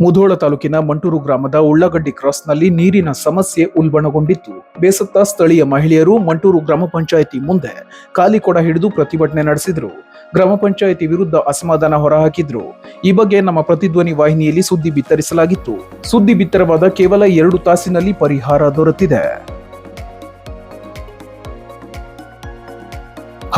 ಮುಧೋಳ ತಾಲೂಕಿನ ಮಂಟೂರು ಗ್ರಾಮದ ಉಳ್ಳಗಡ್ಡಿ ಕ್ರಾಸ್ನಲ್ಲಿ ನೀರಿನ ಸಮಸ್ಯೆ ಉಲ್ಬಣಗೊಂಡಿತ್ತು. ಬೇಸತ್ತ ಸ್ಥಳೀಯ ಮಹಿಳೆಯರು ಮಂಟೂರು ಗ್ರಾಮ ಪಂಚಾಯಿತಿ ಮುಂದೆ ಖಾಲಿ ಕೊಡ ಹಿಡಿದು ಪ್ರತಿಭಟನೆ ನಡೆಸಿದ್ರು. ಗ್ರಾಮ ಪಂಚಾಯಿತಿ ವಿರುದ್ಧ ಅಸಮಾಧಾನ ಹೊರಹಾಕಿದ್ರು. ಈ ಬಗ್ಗೆ ನಮ್ಮ ಪ್ರತಿಧ್ವನಿ ವಾಹಿನಿಯಲ್ಲಿ ಸುದ್ದಿ ಬಿತ್ತರಿಸಲಾಗಿತ್ತು. ಸುದ್ದಿ ಬಿತ್ತರವಾದ ಕೇವಲ ಎರಡು ತಾಸಿನಲ್ಲಿ ಪರಿಹಾರ ದೊರೆತಿದೆ.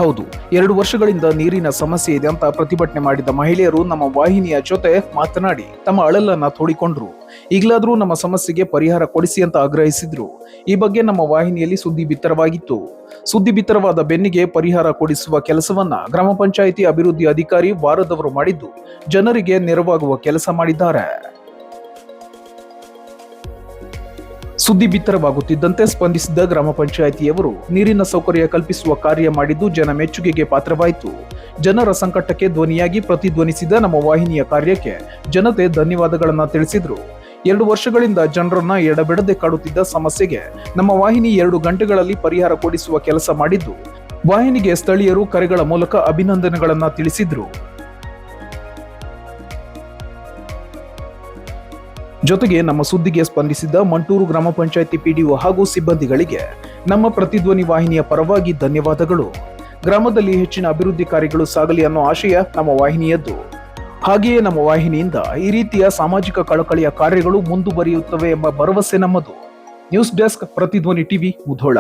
ಹೌದು, ಎರಡು ವರ್ಷಗಳಿಂದ ನೀರಿನ ಸಮಸ್ಯೆ ಇದೆ ಅಂತ ಪ್ರತಿಭಟನೆ ಮಾಡಿದ ಮಹಿಳೆಯರು ನಮ್ಮ ವಾಹಿನಿಯ ಜೊತೆ ಮಾತನಾಡಿ ತಮ್ಮ ಅಳಲನ್ನ ತೋಡಿಕೊಂಡ್ರು. ಈಗಲಾದರೂ ನಮ್ಮ ಸಮಸ್ಯೆಗೆ ಪರಿಹಾರ ಕೊಡಿಸಿ ಅಂತ ಆಗ್ರಹಿಸಿದ್ರು. ಈ ಬಗ್ಗೆ ನಮ್ಮ ವಾಹಿನಿಯಲ್ಲಿ ಸುದ್ದಿ ಬಿತ್ತರವಾಗಿತ್ತು. ಸುದ್ದಿ ಬಿತ್ತರವಾದ ಬೆನ್ನಿಗೆ ಪರಿಹಾರ ಕೊಡಿಸುವ ಕೆಲಸವನ್ನ ಗ್ರಾಮ ಪಂಚಾಯಿತಿ ಅಭಿವೃದ್ಧಿ ಅಧಿಕಾರಿ ವಾರದವರು ಮಾಡಿದ್ದು, ಜನರಿಗೆ ನೆರವಾಗುವ ಕೆಲಸ ಮಾಡಿದ್ದಾರೆ. ಸುದ್ದಿ ಬಿತ್ತರವಾಗುತ್ತಿದ್ದಂತೆ ಸ್ಪಂದಿಸಿದ ಗ್ರಾಮ ಪಂಚಾಯಿತಿಯವರು ನೀರಿನ ಸೌಕರ್ಯ ಕಲ್ಪಿಸುವ ಕಾರ್ಯ ಮಾಡಿದ್ದು ಜನ ಮೆಚ್ಚುಗೆಗೆ ಪಾತ್ರವಾಯಿತು. ಜನರ ಸಂಕಟಕ್ಕೆ ಧ್ವನಿಯಾಗಿ ಪ್ರತಿಧ್ವನಿಸಿದ ನಮ್ಮ ವಾಹಿನಿಯ ಕಾರ್ಯಕ್ಕೆ ಜನತೆ ಧನ್ಯವಾದಗಳನ್ನು ತಿಳಿಸಿದರು. ಎರಡು ವರ್ಷಗಳಿಂದ ಜನರನ್ನ ಎಡಬಿಡದೆ ಕಾಡುತ್ತಿದ್ದ ಸಮಸ್ಯೆಗೆ ನಮ್ಮ ವಾಹಿನಿ ಎರಡು ಗಂಟೆಗಳಲ್ಲಿ ಪರಿಹಾರ ಕೊಡಿಸುವ ಕೆಲಸ ಮಾಡಿದ್ದು. ವಾಹಿನಿಗೆ ಸ್ಥಳೀಯರು ಕರೆಗಳ ಮೂಲಕ ಅಭಿನಂದನೆಗಳನ್ನು ತಿಳಿಸಿದ್ರು. ಜೊತೆಗೆ ನಮ್ಮ ಸುದ್ದಿಗೆ ಸ್ಪಂದಿಸಿದ ಮಂಟೂರು ಗ್ರಾಮ ಪಂಚಾಯಿತಿ ಪಿಡಿಒ ಹಾಗೂ ಸಿಬ್ಬಂದಿಗಳಿಗೆ ನಮ್ಮ ಪ್ರತಿಧ್ವನಿ ವಾಹಿನಿಯ ಪರವಾಗಿ ಧನ್ಯವಾದಗಳು. ಗ್ರಾಮದಲ್ಲಿ ಹೆಚ್ಚಿನ ಅಭಿವೃದ್ಧಿ ಕಾರ್ಯಗಳು ಸಾಗಲಿ ಅನ್ನೋ ಆಶಯ ನಮ್ಮ ವಾಹಿನಿಯದ್ದು. ಹಾಗೆಯೇ ನಮ್ಮ ವಾಹಿನಿಯಿಂದ ಈ ರೀತಿಯ ಸಾಮಾಜಿಕ ಕಳಕಳಿಯ ಕಾರ್ಯಗಳು ಮುಂದುವರಿಯುತ್ತವೆ ಎಂಬ ಭರವಸೆ ನಮ್ಮದು. News desk Prathidhwani TV Mudhol.